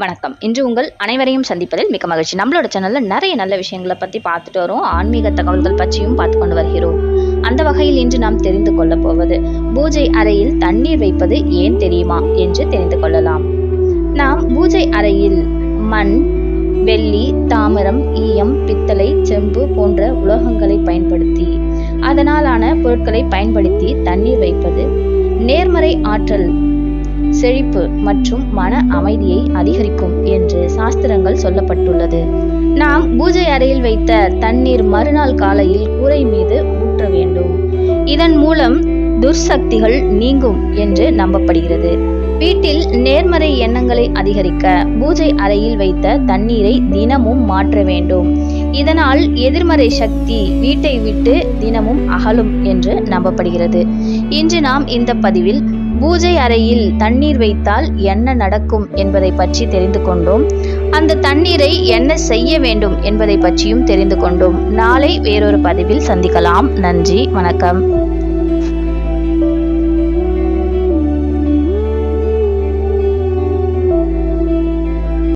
வணக்கம். இன்று உங்கள் அனைவரையும் சந்திப்பதில் மிக்க மகிழ்ச்சி. நம்மளோட சேனல்ல நிறைய நல்ல விஷயங்களை பற்றி பார்த்துட்டு வரோம். ஆன்மீக தகவல்கள் பற்றியும் பார்த்து கொண்டு வருகிறோம். அந்த வகையில் இன்று நாம் தெரிந்து கொள்ளப் போவது பூஜை அறையில் தண்ணீர் வைப்பது ஏன் தெரியுமா என்று தெரிந்து கொள்ளலாம். நாம் பூஜை அறையில் மண் வெள்ளி தாமிரம் ஈயம் பித்தளை செம்பு போன்ற உலோகங்களை பயன்படுத்தி அதனாலான பொருட்களை பயன்படுத்தி தண்ணீர் வைப்பது நேர்மறை ஆற்றல் செழிப்பு மற்றும் மன அமைதியை அதிகரிக்கும் என்று சாஸ்திரங்கள் சொல்லப்பட்டுள்ளது. நாம் பூஜை அறையில் வைத்த தண்ணீர் மறுநாள் காலையில் கூரை மீது ஊற்ற வேண்டும். இதன் மூலம் துர்சக்திகள் நீங்கும் என்று நம்பப்படுகிறது. வீட்டில் நேர்மறை எண்ணங்களை அதிகரிக்க பூஜை அறையில் வைத்த தண்ணீரை தினமும் மாற்ற வேண்டும். இதனால் எதிர்மறை சக்தி வீட்டை விட்டு தினமும் அகலும் என்று நம்பப்படுகிறது. இன்று நாம் இந்த பதிவில் பூஜை அறையில் தண்ணீர் வைத்தால் என்ன நடக்கும் என்பதை பற்றி தெரிந்து கொண்டோம். அந்த தண்ணீரை என்ன செய்ய வேண்டும் என்பதை பற்றியும் தெரிந்து கொண்டோம். நாளை வேறொரு பதிவில் சந்திக்கலாம். நன்றி வணக்கம்.